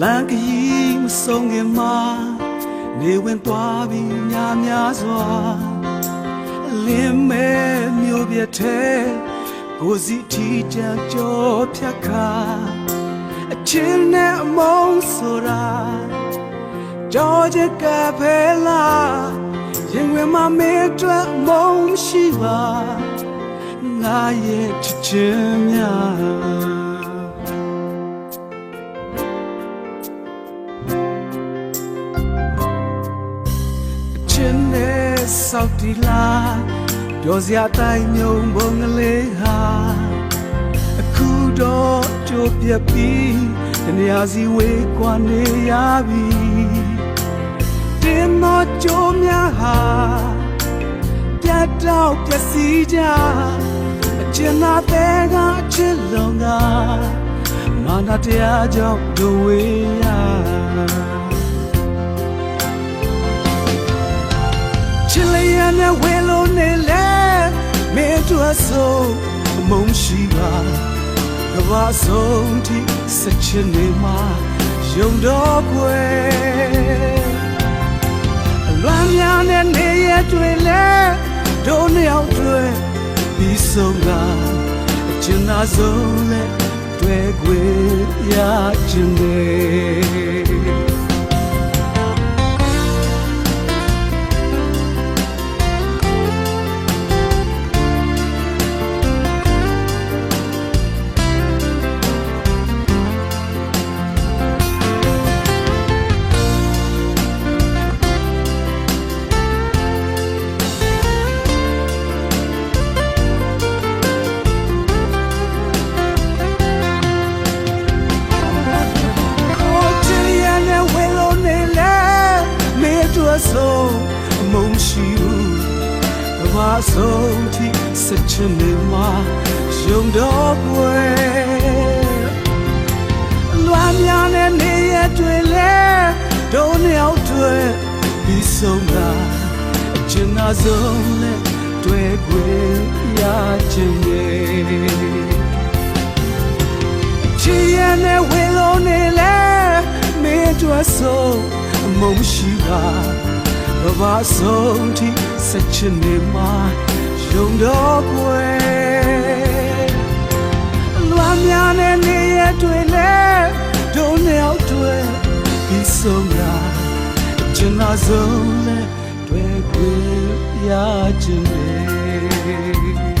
လန်ကကြီးမဆုံးခင်မှာနေဝင်သွားပြီးများများစွာအလင်းမဲ့မြို့ပြထဲကိုစီထီချံကြောဖြတ်ခါအချင်းနဲ့အမုန်းဆိုတာကြောကြကဖဲလာရင်ဝင်မမေးတွေ့မုန်းရှိပါငါရဲ့ချစ်ချင်းများ နဲ့စောက်တီလာပြောစရာတိုင်းမြုံဘုံကလေးဟာအခုတော့ကြိုပြက်ပြီးတနေရာစီဝေးကွာနေရပြီတင်းမကြိုးများဟာပြတ်တော့ပြက်စီးကြအကျဉ်းသားတဲ့ကအချစ်လုံးကမာနတရားကြောင့်ဒဝေးရ နဲ့ဝေလို့နေလဲမင်းတို့ဆိုအမုန်းရှိပါကဘာဆုံးထိစချင်နေမှာယုံတော့ကွယ်အလွမ်းများနဲ့နေရတွေ့လဲတို့နှစ်ယောက်တွေ့ပြီးဆုံးကအကျဉ်းသားဆုံးလဲတွေ့ခွေရခြင်းနေကို ဆိုအမုန်းရှိဘူးကဘာဆုံးထိစချင်နေမှာယုံတော့ကွယ်လွမ်းများနဲ့နေရတွေ့လဲဒုံးရောက်တွေ့ပြီးဆုံးတာအချင်သာဆုံးလဲတွေ့ခွေရချင်ရဲ့ချီရနဲ့ဝေလုံးနေလဲမင်းတို့ဆိုအမုန်းရှိ ပါဘဝဆုံးထိစချင်နေမှာယုံတော့ကွယ်လွမ်းများနဲ့နေရတွေ့လဲဒုံးရောက်တွေ့ပြီးဆုံးတာအကျဉ်းသာဆုံးလဲတွေ့ခွေရခြင်းနဲ့